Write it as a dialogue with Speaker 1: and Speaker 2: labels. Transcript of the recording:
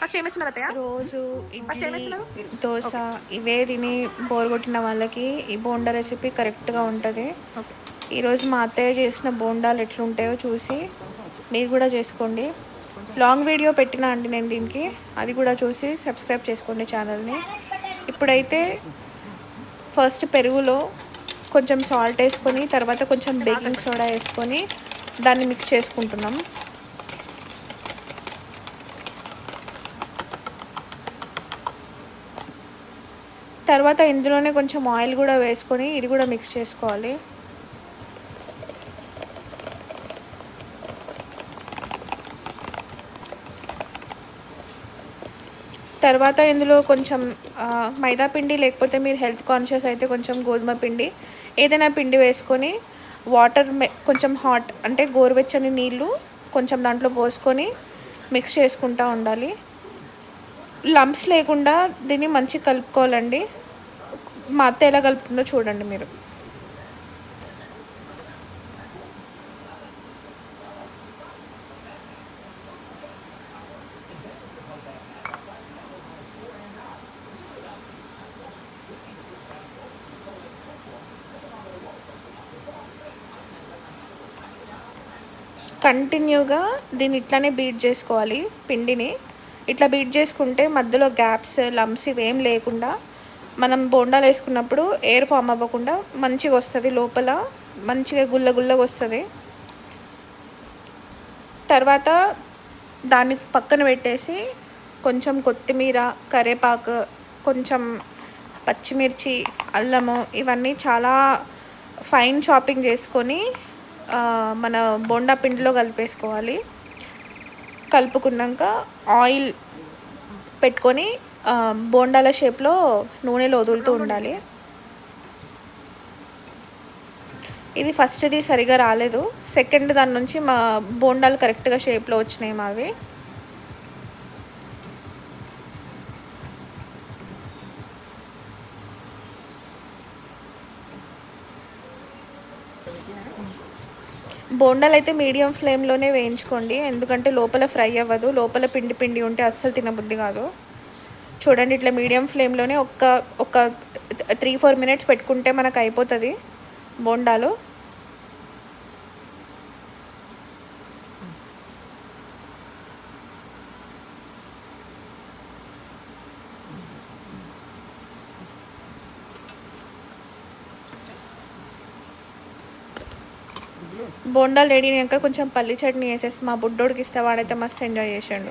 Speaker 1: First అత్తయ్య?
Speaker 2: రోజు
Speaker 1: first?
Speaker 2: Dosa ఇవే తిని బోర్ కొట్టిన వాళ్ళకి ఈ బోండా రెసిపీ కరెక్ట్గా ఉంటుంది. ఈరోజు మా అత్తయ్య చేసిన బోండాలు ఎట్లుంటాయో చూసి మీరు కూడా చేసుకోండి. లాంగ్ వీడియో పెట్టినా అండి నేను దీనికి. అది కూడా చూసి సబ్స్క్రైబ్ చేసుకోండి ఛానల్ని. ఇప్పుడైతే ఫస్ట్ పెరుగులో కొంచెం సాల్ట్ వేసుకొని తర్వాత కొంచెం బేకింగ్ సోడా వేసుకొని దాన్ని మిక్స్ చేసుకుంటున్నాం. తర్వాత ఇందులోనే కొంచెం ఆయిల్ కూడా వేసుకొని ఇది కూడా మిక్స్ చేసుకోవాలి. తర్వాత ఇందులో కొంచెం మైదా పిండి లేకపోతే మీరు హెల్త్ కాన్షియస్ అయితే కొంచెం గోధుమ పిండి ఏదైనా పిండి వేసుకొని వాటర్ కొంచెం హాట్ అంటే గోరువెచ్చని నీళ్ళు కొంచెం దాంట్లో పోసుకొని మిక్స్ చేసుకుంటూ ఉండాలి. లంప్స్ లేకుండా దీన్ని మంచిగా కలుపుకోవాలండి. మా అత్త ఎలా కలుపుతుందో చూడండి మీరు. కంటిన్యూగా దీన్ని ఇట్లానే బీట్ చేసుకోవాలి పిండిని. ఇట్లా బీట్ చేసుకుంటే మధ్యలో గ్యాప్స్ లమ్స్ ఇవేం లేకుండా మనం బోండాలు వేసుకున్నప్పుడు ఎయిర్ ఫామ్ అవ్వకుండా మంచిగా వస్తుంది లోపల మంచిగా గుల్ల గుల్లగా వస్తుంది. తర్వాత దాన్ని పక్కన పెట్టేసి కొంచెం కొత్తిమీర కరేపాకు కొంచెం పచ్చిమిర్చి అల్లము ఇవన్నీ చాలా ఫైన్ చాపింగ్ చేసుకొని మన బోండా పిండిలో కలిపేసుకోవాలి. కలుపుకున్నాక ఆయిల్ పెట్టుకొని బోండాల షేప్లో నూనెలో వదులుతూ ఉండాలి. ఇది ఫస్ట్ది సరిగా రాలేదు. సెకండ్ దాని నుంచి మా బోండాలు కరెక్ట్గా షేప్లో వచ్చినాయి మావి. బోండాలు అయితే మీడియం ఫ్లేమ్లోనే వేయించుకోండి. ఎందుకంటే లోపల ఫ్రై అవ్వదు. లోపల పిండి పిండి ఉంటే అస్సలు తినబుద్ధి కాదు. చూడండి ఇట్లా మీడియం ఫ్లేమ్లోనే ఒక్క ఒక త్రీ ఫోర్ మినిట్స్ పెట్టుకుంటే మనకు అయిపోతుంది బోండాలు. బోండాలు రెడీ అయ్యాక కొంచెం పల్లి చట్నీ వేసేసి మా బుడ్డోడికి ఇస్తే వాడైతే మస్తు ఎంజాయ్ చేసాడు.